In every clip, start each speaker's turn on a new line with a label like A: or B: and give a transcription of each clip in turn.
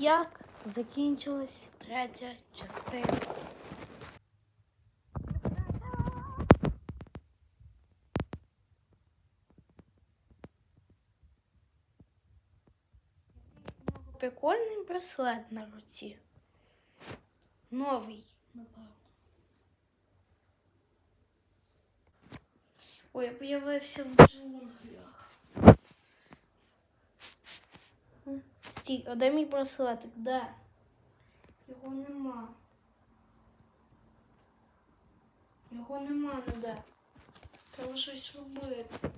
A: як закінчилась третя частина. Прикольний браслет на руці. Новий, напевно. Ой, я появився в джунглях. М, Стій, а де мій браслетик? Де? Його нема. Його нема ніде. Треба щось робити.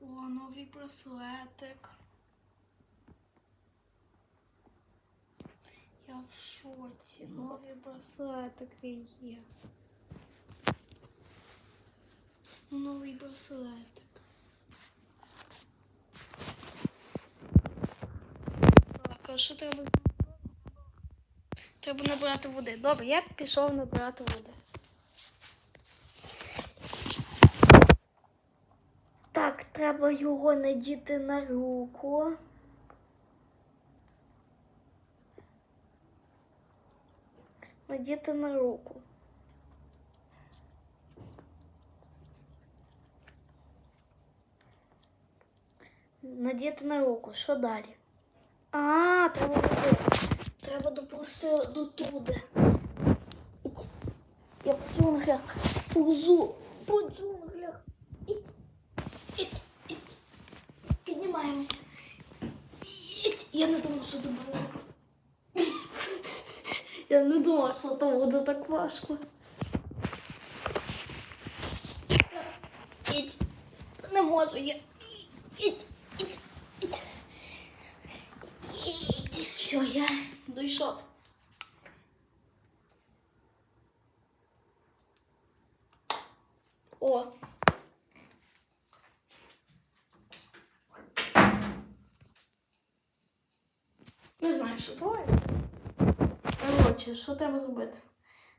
A: О, новий браслетик. Я в шоці. Нові браслетики є. Новий браслетик. Так, а що треба? Треба набрати води. Добре, я пішов набирати води. Так, треба його надіти на руку. Надіти на руку. Надіти на руку. Що далі? А, треба. Треба допустити до туди. Я по джунглях повзу. По джунглях. Піднімаємося. Я не думав, що це буде так. Я не думав, що це буде так важко. Не можу я. Все, я дійшов. О. Не знаю, що давай. Коротше, що треба зробити?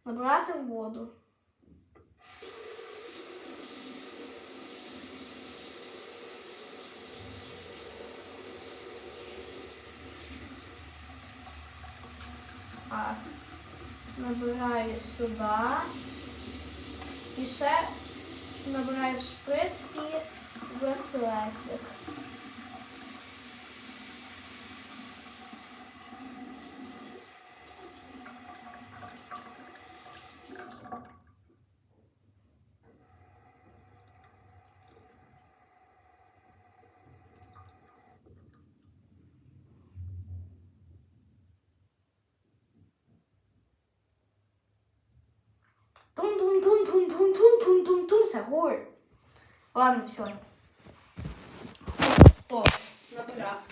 A: Набрати воду. А, набираю сюди. І ще набираю шприц і браслетик. Тум-тум-тум-тум-тум-тум-тум-тум. Сагор. Ладно, все. Стоп. Набрав.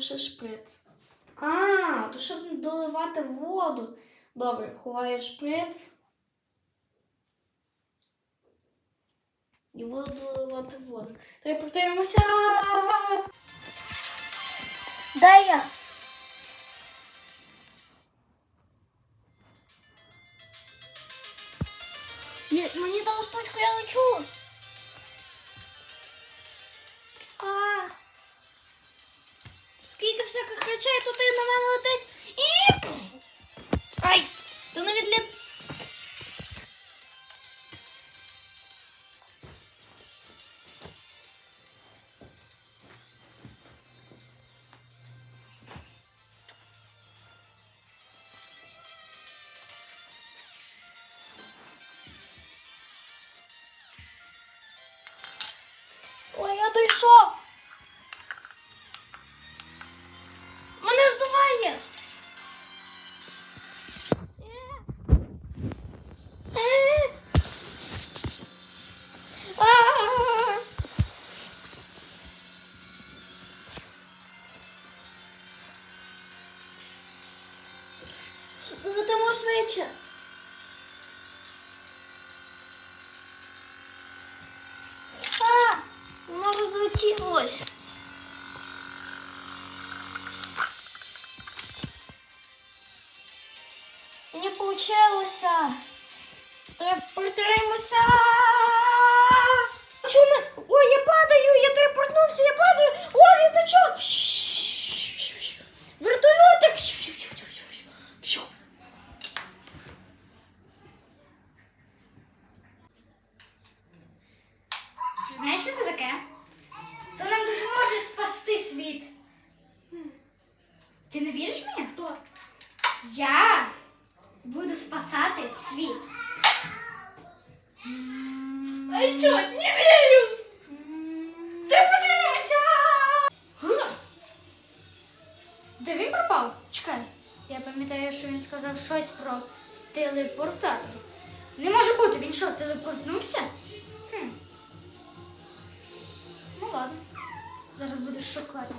A: Ще шприц. А, то щоб доливати воду. Добре, ховаю шприц. І буду доливати воду. Треба повторимося. Де я? Є- Мені дали штучку, я лечу. А. Скільки всяких речей тут і на мене летить. І... Ай, ти не відліт. Ой. Мене здуває. Летимо швидше. захотілося. Не получилося. Треба притримуся. Чому? Ой, я падаю, я трепортнувся, я падаю. О, літачок. Вертольотик. не
B: віриш мені, хто? Я буду спасати світ. А я чого? Не
A: вірю! Ти подивися! Круто!
B: Де він пропав? Чекай. Я пам'ятаю, що він сказав щось про телепортатор. Не може бути, він що, телепортнувся? Хм. Ну ладно. Зараз будеш шукати.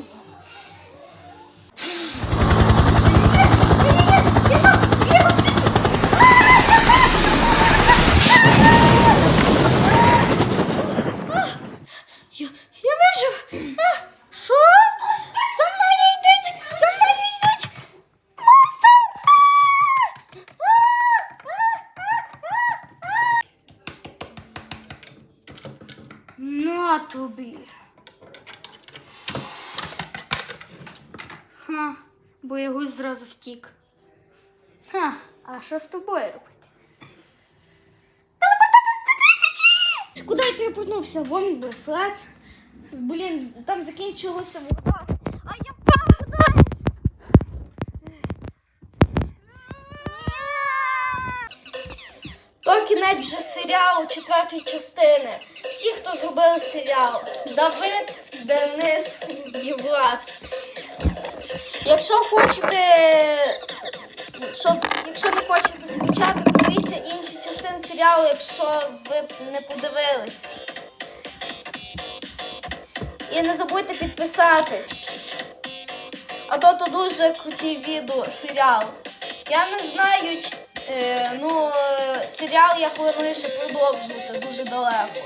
B: Ха, боягуз зразу втік. Ха, а що з тобою робити?
A: Куди я телепортнувся? Вон браслет. Блін, там закінчилося вода. А я впав туди. То кінець вже серіалу четвертої частини. Всі, хто зробили серіал. Давид, Денис і Влад. Якщо хочете, щоб, якщо не хочете скучати, дивіться інші частини серіалу, якщо ви не подивились. І не забудьте підписатись. А то то дуже круті відео, серіал. Я не знаю, е, ну, серіал я планую ще продовжувати дуже далеко.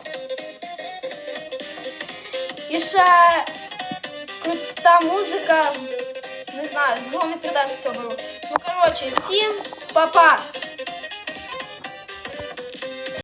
A: І ще крута музика, знаю, з Громі 3D все беру. Ну, коротше, всім па-па!